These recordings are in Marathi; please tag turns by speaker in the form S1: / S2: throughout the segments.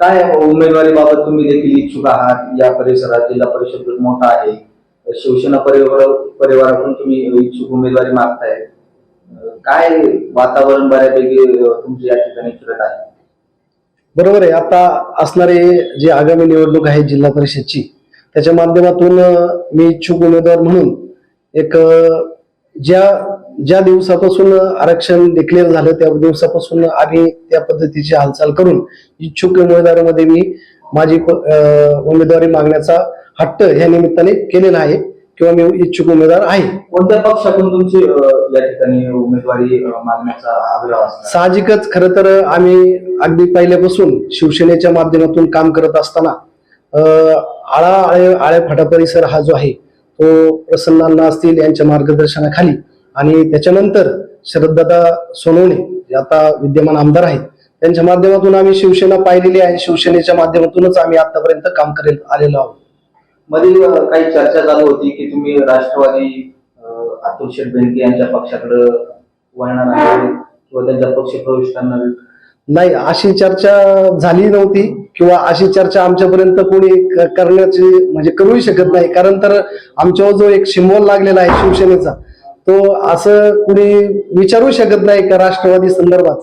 S1: काय उमेदवारी बाबत तुम्ही देखील इच्छुक आहात? या परिसरात जिल्हा परिषद मोठा आहे. शिवसेना परिवार परिवारातून तुम्ही इच्छुक उमेदवारी मागताय. काय वातावरण बऱ्यापैकी तुमचे तुमची या ठिकाणी फिरत आहे?
S2: बरोबर आहे. आता असणारे जे आगामी निवडणूक आहे जिल्हा परिषदची त्याच्या माध्यमातून मी इच्छुक उमेदवार म्हणून एक ज्या ज्या दिवसापासून आरक्षण डिक्लेअर झालं त्या दिवसापासून आम्ही त्या पद्धतीची हालचाल करून इच्छुक उमेदवारामध्ये मी माझी उमेदवारी मागण्याचा हट्ट ह्या निमित्ताने केलेला आहे किंवा मी इच्छुक उमेदवार आहे.
S1: कोणत्या पक्षातून तुमची या ठिकाणी उमेदवारी मागण्याचा आग्रह
S2: साहजिकच खरं तर आम्ही अगदी पहिल्यापासून शिवसेनेच्या माध्यमातून काम करत असताना आळा आळे आळे फाटा परिसर हा जो आहे तो प्रसन्नांना असतील यांच्या मार्गदर्शनाखाली. आणि त्याच्यानंतर शरददादा सोनवणे जे आता विद्यमान आमदार आहेत त्यांच्या माध्यमातून आम्ही शिवसेना पाहिलेली आहे. शिवसेनेच्या माध्यमातूनच आम्ही आतापर्यंत काम करेल आलेलो आहोत.
S1: मध्ये अं, काही चर्चा चालू होती की तुम्ही राष्ट्रवादी अतुल शेठ बेनके यांच्या पक्षाकडे वळणार आहे किंवा त्यांचा पक्ष प्रवेश करणार.
S2: नाही अशी चर्चा झाली नव्हती. किंवा अशी चर्चा आमच्यापर्यंत कोणी करण्याची म्हणजे करूही शकत नाही. कारण तर आमच्यावर जो एक सिम्बॉल लागलेला आहे शिवसेनेचा तो असं कुणी विचारू शकत नाही का राष्ट्रवादी संदर्भात?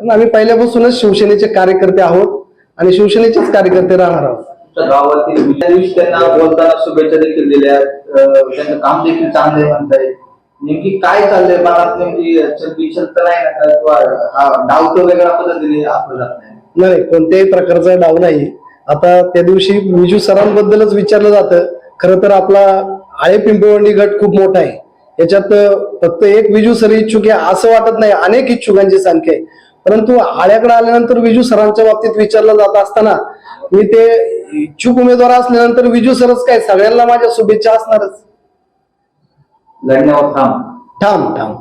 S2: कारण आम्ही पहिल्यापासूनच शिवसेनेचे कार्यकर्ते आहोत आणि शिवसेनेचेच कार्यकर्ते राहणार आहोत.
S1: गावातील त्यांना बोलताना शुभेच्छा देखील दिल्या. त्यांचं काम देखील चांगले म्हणताय. नेमकी काय चाललंय? मनात नेमकी नाही ना किंवा हा डाव तो वेगळ्या पद्धतीने आपलं जात नाही.
S2: नाही कोणत्याही प्रकारचा डाव नाही. आता त्या दिवशी विजू सरांबद्दलच विचारलं जातं. खरं तर आपला आळे पिंपळवंडी गट खूप मोठा आहे. याच्यात फक्त एक विजू सर इच्छुक आहे असं वाटत नाही. अनेक इच्छुकांची संख्या आहे. परंतु आळ्याकडे आल्यानंतर विजू सरांच्या बाबतीत विचारलं जात असताना मी ते इच्छुक उमेदवार असल्यानंतर विजू सरच काय? सगळ्यांना माझ्या शुभेच्छा असणारच. ठाम ठाम